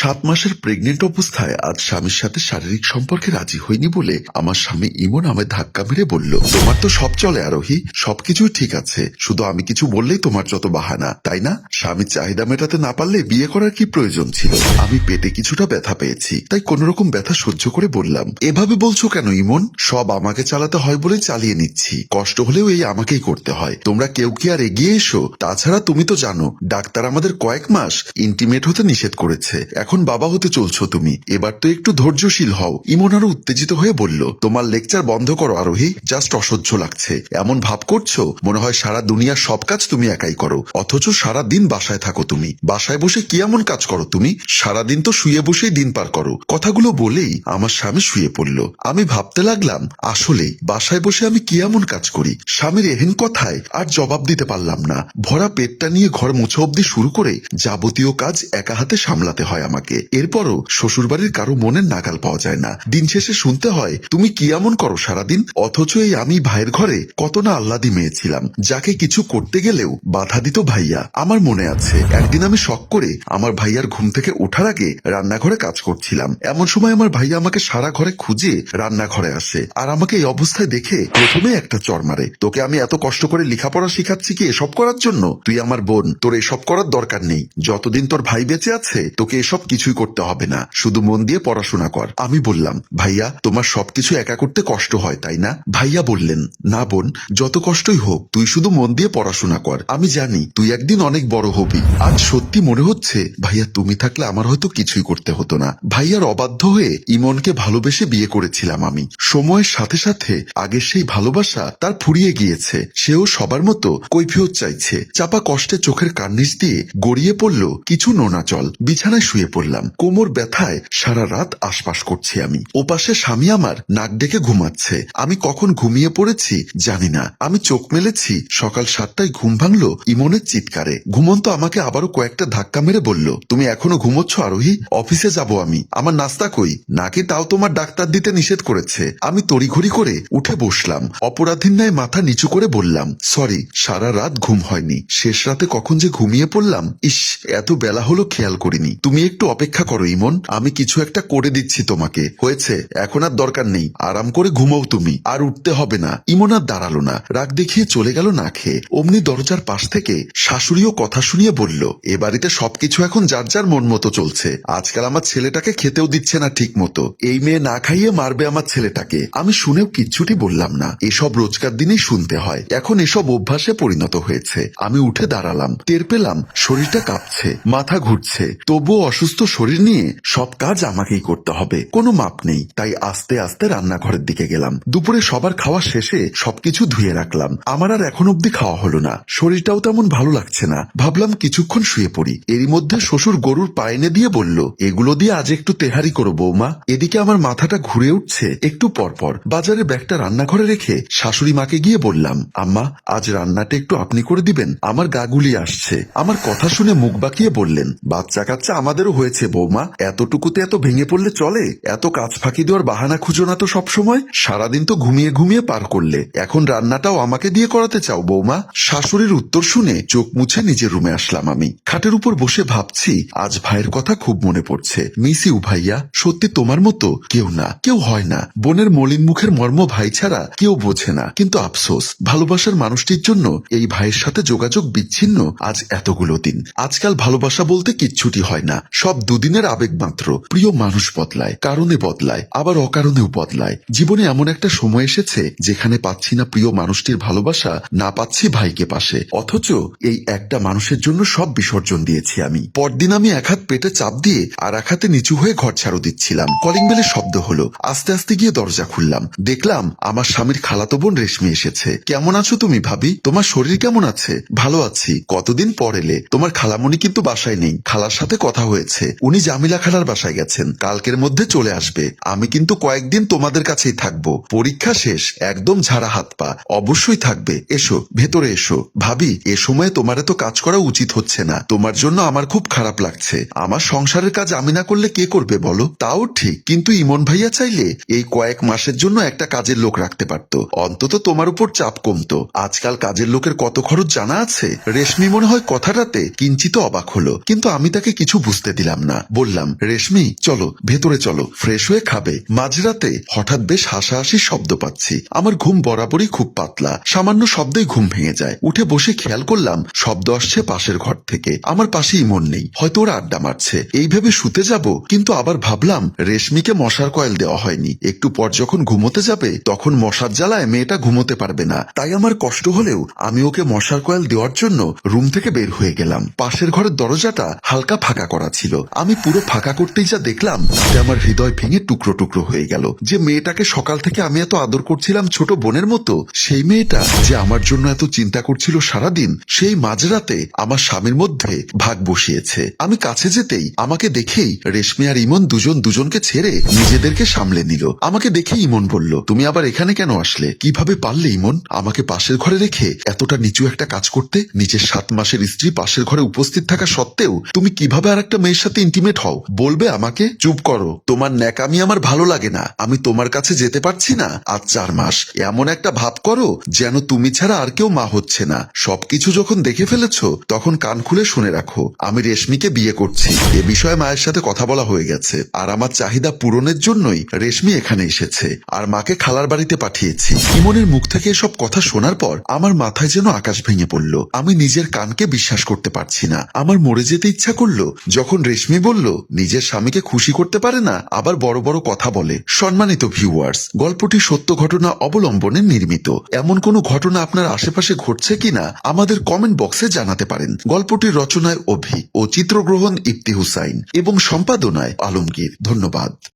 সাত মাসের প্রেগনেন্ট অবস্থায় আজ স্বামীর সাথে শারীরিক সম্পর্কে রাজি হয়নি বলে আমার স্বামী ইমন আমায় ধাক্কা মেরে বলল, তোমার তো সব চলে আরোহী, সবকিছুই ঠিক আছে, শুধু আমি কিছু বললেই তোমার যত বাহানা, তাই না? স্বামীর চাহিদা মেটাতে না পারলে বিয়ে করার কি প্রয়োজন ছিল? আমি পেটে কিছুটা ব্যথা পেয়েছি, তাই কোন রকম ব্যথা সহ্য করে বললাম, এভাবে বলছো কেন ইমন? সব আমাকে চালাতে হয় বলে চালিয়ে নিচ্ছি, কষ্ট হলেও এই আমাকেই করতে হয়, তোমরা কেউ কি আর এগিয়ে এসো? তাছাড়া তুমি তো জানো, ডাক্তার আমাদের কয়েক মাস ইন্টিমেট হতে নিষেধ করেছে এখন বাবা হতে চলছো তুমি। এবার তো একটু ধৈর্যশীল হও। ইমন আরও উত্তেজিত হয়ে বলল, তোমার লেকচার বন্ধ করো আরোহী জাস্ট অসহ্য লাগছে। এমন ভাব করছ? মনে হয় সারা দুনিয়ার সব কাজ তুমি একাই করো। অথচ সারা দিন বাসায় থাকো তুমি। বাসায় বসে কি এমন কাজ করো তুমি? সারা দিন তো শুয়ে বসেই দিন পার করো। কথাগুলো বলেই আমার স্বামী শুয়ে পড়ল। আমি ভাবতে লাগলাম আসলেই বাসায় বসে আমি কি এমন কাজ করি? স্বামীর এহেন কথায় আর জবাব দিতে পারলাম না। ভরা পেটটা নিয়ে ঘর মুছা অব্দি শুরু করে যাবতীয় কাজ একা হাতে সামলাতে হয় আমাকে। এরপরও শ্বশুরবাড়ির কারও মনের নাগাল পাওয়া যায় না। দিন শেষে শুনতে হয়, তুমি কি এমন করো সারাদিন? অথচ এই আমি ভাইয়ের ঘরে কত না আহ্লাদি মেয়ে ছিলাম। যাকে কিছু করতে গেলেও বাধা দিত ভাইয়া। আমার মনে আছে, একদিন আমি শখ করে আমার ভাইয়ার ঘুম থেকে ওঠার আগে রান্নাঘরে কাজ করছিলাম। এমন সময় আমার ভাইয়া আমাকে সারা ঘরে খুঁজে রান্নাঘরে আসে আর আমাকে এই অবস্থায় দেখে প্রথমে একটা চর মারে। তোকে আমি এত কষ্ট করে লেখাপড়া শিখাচ্ছি কি এসব করার জন্য? তুই আমার বোন, তোর এসব করার দরকার নেই। যতদিন তোর ভাই বেঁচে আছে, তোকে এসব কিছুই করতে হবে না। শুধু মন দিয়ে পড়াশোনা কর। আমি বললাম, ভাইয়া, তোমার সবকিছু একা করতে কষ্ট হয়, তাই না? ভাইয়া বললেন, না বোন, যত কষ্টই হোক, তুই শুধু মন দিয়ে পড়াশোনা কর। আমি জানি, তুই একদিন অনেক বড় হবি। আজ সত্যি মনে হচ্ছে, ভাইয়া, তুমি থাকলে আমার হয়তো কিছুই করতে হতো না। ভাইয়ার অবাধ্য হয়ে ইমনকে ভালোবেসে বিয়ে করেছিলাম আমি। সময়ের সাথে সাথে আগের সেই ভালোবাসা তার ফুরিয়ে গিয়েছে। সেও সবার মতো কৈফিয়ত চাইছে। চাপা কষ্টে চোখের কার্নিশ দিয়ে গড়িয়ে পড়ল, কিছু নোনা জল বিছানায় শুয়ে পড়লাম। কোমর ব্যথায় সারা রাত আশপাশ করছি আমি। ওপাশে স্বামী আমার নাক ডেকে ঘুমাচ্ছে। আমি কখন ঘুমিয়ে পড়েছি জানি না। আমি চোখ মেলেছি, সকাল সাতটায় ঘুম ভাঙলো ইমনের চিৎকারে। ঘুমন্ত আমাকে আবারও কয়েকটা ধাক্কা মেরে বলল, তুমি এখনও ঘুমোচ্ছ আরোহী? অফিসে যাব আমি। আমার নাস্তা কই? নাকি তাও তোমার ডাক্তার দিতে নিষেধ করেছে? আমি তড়িঘড়ি করে উঠে বসলাম। অপরাধীর ন্যায় মাথা নিচু করে বললাম, সরি, সারা রাত ঘুম হয়নি। শেষ রাতে কখন যে ঘুমিয়ে পড়লাম, ইস, এত বেলা হলো খেয়াল করিনি। তুমি অপেক্ষা করো, ইমন। আমি কিছু একটা করে দিচ্ছি তোমাকে। হয়েছে। এখন আর দরকার নেই। আরাম করে ঘুমাও তুমি। আর উঠতে হবে না। ইমন আর দাঁড়াল না। রাগ দেখিয়ে চলে গেল না খেয়ে। অমনি দরজার পাশ থেকে শাশুড়িও কথা শুনিয়ে বলল, এ বাড়িতে সবকিছু এখন যার যার মন মতো চলছে। আজকাল আমার ছেলেটাকে খেতেও দিচ্ছে না ঠিক মতো। এই মেয়ে না খাইয়ে মারবে আমার ছেলেটাকে। আমি শুনেও কিচ্ছুটি বললাম না। এসব রোজকার দিনেই শুনতে হয়। এখন এসব অভ্যাসে পরিণত হয়েছে। আমি উঠে দাঁড়ালাম। টের পেলাম, শরীরটা কাঁপছে, মাথা ঘুরছে। তবুও অসুস্থ শরীর নিয়ে সব কাজ আমাকেই করতে হবে। কোনো মাপ নেই। তাই আস্তে আস্তে রান্নাঘরের দিকে গেলাম। দুপুরে সবার খাওয়া শেষে সবকিছু ধুয়ে রাখলাম। আমার আর এখন অব্দি খাওয়া হলো না। শরীরটাও তেমন ভালো লাগছে না। ভাবলাম কিছুক্ষণ শুয়ে পড়ি। এরই মধ্যে শ্বশুর গরুর পায়নে দিয়ে বলল, এগুলো দিয়ে আজ একটু তেহারি করো বৌমা। এদিকে আমার মাথাটা ঘুরে উঠছে একটু পরপর বাজারে ব্যাগটা রান্নাঘরে রেখে শাশুড়ি মাকে গিয়ে বললাম, আম্মা, আজ রান্নাটা একটু আপনি করে দিবেন। আমার গাগুলি আসছে। আমার কথা শুনে মুখ বাঁকিয়ে বললেন বাচ্চা কাচ্চা আমাদেরও হয়েছে, বৌমা। এতটুকুতে এত ভেঙে পড়লে চলে? এত কাজ ফাঁকি দেওয়ার বাহানা খুঁজো না তো সবসময়। সারাদিন তো ঘুমিয়ে ঘুমিয়ে পার করলে। এখন রান্নাটাও আমাকে দিয়ে করাতে চাও, বৌমা। শাশুড়ির উত্তর শুনে চোখ মুছে নিজের রুমে আসলাম আমি। খাটের উপর বসে ভাবছি, আজ ভাইয়ের কথা খুব মনে পড়ছে। মিস ইউ ভাইয়া, সত্যি তোমার মতো কেউ না, কেউ হয় না। বোনের মলিন মুখের মর্ম ভাই ছাড়া কেউ বোঝে না। কিন্তু আফসোস, ভালোবাসার মানুষটির জন্য এই ভাইয়ের সাথে যোগাযোগ বিচ্ছিন্ন আজ এতগুলো দিন। আজকাল ভালোবাসা বলতে কিচ্ছুটি হয় না। সব দুদিনের আবেগ মাত্র। প্রিয় মানুষ বদলায়, কারণে বদলায়, আবার অকারণেও বদলায়। জীবনে এমন একটা সময় এসেছে যেখানে পাচ্ছি না প্রিয় মানুষটির ভালোবাসা, না পাচ্ছি ভাইকে পাশে। অথচ এই একটা মানুষের জন্য সব বিসর্জন দিয়েছি আমি। পরদিন আমি এক হাত পেটে চাপ দিয়ে আর এক হাতে নিচু হয়ে ঘর ছাড়ো দিচ্ছিলাম। কলিং বেলের শব্দ হলো। আস্তে আস্তে গিয়ে দরজা খুললাম। দেখলাম আমার স্বামীর খালাতো বোন রেশমি এসেছে। কেমন আছো তুমি ভাবি? তোমার শরীর কেমন আছে? ভালো আছি। কতদিন পর এলে? তোমার খালামণি কিন্তু বাসায় নেই। খালার সাথে কথা হয়েছে। উনি জামিলা খালার বাসায় গেছেন। কালকের মধ্যে চলে আসবে। আমি কিন্তু কয়েকদিন তোমাদের কাছেই থাকব। পরীক্ষা শেষ, একদম ঝাড়া হাত পা। অবশ্যই থাকবে। এসো, ভেতরে এসো। ভাবি, এ সময়ে তোমার এত কাজ করা উচিত হচ্ছে না। তোমার জন্য আমার খুব খারাপ লাগছে। আমার সংসারের কাজ আমি না করলে কে করবে বলো? তাও ঠিক, কিন্তু ইমন ভাইয়া চাইলে এই কয়েক মাসের জন্য একটা কাজের লোক রাখতে পারত। অন্তত তোমার উপর চাপ কমতো। আজকাল কাজের লোকের কত খরচ জানা আছে? রেশমি মনে হয় কথাটাতে কিঞ্চিত অবাক হলো। কিন্তু আমি তাকে কিছু বুঝতে দিলাম দিলাম না। বললাম, রেশমি, চলো, ভেতরে চলো ফ্রেশ হয়ে খাবে। মাঝরাতে হঠাৎ বেশ হাসাহাসির শব্দ পাচ্ছি। আমার ঘুম বরাবরই খুব পাতলা। সামান্য শব্দেই ঘুম ভেঙে যায়। উঠে বসে খেয়াল করলাম, শব্দ আসছে পাশের ঘর থেকে। আমার পাশে ইমন নেই। হয়তো ওরা আড্ডা মারছে। এই ভেবে শুতে যাব, কিন্তু আবার ভাবলাম, রেশমিকে মশার কয়েল দেওয়া হয়নি। একটু পর যখন ঘুমোতে যাবে, তখন মশার জ্বালায় মেয়েটা ঘুমোতে পারবে না। তাই আমার কষ্ট হলেও আমি ওকে মশার কয়েল দেওয়ার জন্য রুম থেকে বের হয়ে গেলাম। পাশের ঘরের দরজাটা হালকা ফাঁকা করা ছিল। আমি পুরো ফাঁকা করতেই যা দেখলাম যে আমার হৃদয় ভেঙে টুকরো টুকরো হয়ে গেল। যে মেয়েটাকে সকাল থেকে আমি এত আদর করছিলাম ছোট বোনের মতো, সেই মেয়েটা যে আমার জন্য এত চিন্তা করছিল সারাদিন, সেই মাঝরাতে আমার স্বামীর মধ্যে ভাগ বসিয়েছে। আমি কাছে যেতেই আমাকে দেখেই রেশমি আর ইমন দুজন দুজনকে ছেড়ে নিজেদেরকে সামলে নিল। আমাকে দেখে ইমন বলল, তুমি আবার এখানে কেন আসলে? কীভাবে পারলে ইমন? আমাকে পাশের ঘরে রেখে এতটা নিচু একটা কাজ করতে? নিজের সাত মাসের স্ত্রী পাশের ঘরে উপস্থিত থাকা সত্ত্বেও তুমি কীভাবে আর একটা মেয়ের সাথে ইন্টিমেট হও। বলবে আমাকে, চুপ করো, তোমার ন্যাকামি আমার ভালো লাগে না। আমি তোমার কাছে যেতে পারছি না। আজ চার মাস। এমন একটা ভাব করো যেন তুমি ছাড়া আর কেউ মা হচ্ছে না। সবকিছু যখন দেখে ফেলেছ, তখন কান খুলে শুনে রাখো। আমি রেশমিকে বিয়ে করছি। এ বিষয়ে মায়ের সাথে কথা বলা হয়ে গেছে। আর আমার চাহিদা পূরণের জন্যই রেশমি এখানে এসেছে। আর মাকে খালার বাড়িতে পাঠিয়েছি। ইমনের মুখ থেকে এসব কথা শোনার পর আমার মাথায় যেন আকাশ ভেঙে পড়ল। আমি নিজের কানকে বিশ্বাস করতে পারছি না। আমার মরে যেতে ইচ্ছা করল যখন রেশমি বলল, নিজের স্বামীকে খুশি করতে পারে না, আবার বড় বড় কথা বলে। সম্মানিত ভিউয়ার্স, গল্পটি সত্য ঘটনা অবলম্বনে নির্মিত। এমন কোনো ঘটনা আপনার আশেপাশে ঘটছে কিনা, আমাদের কমেন্ট বক্সে জানাতে পারেন। গল্পটির রচনায় অভি ও চিত্রগ্রহণ ইফতি হুসাইন এবং সম্পাদনায় আলমগীর। ধন্যবাদ।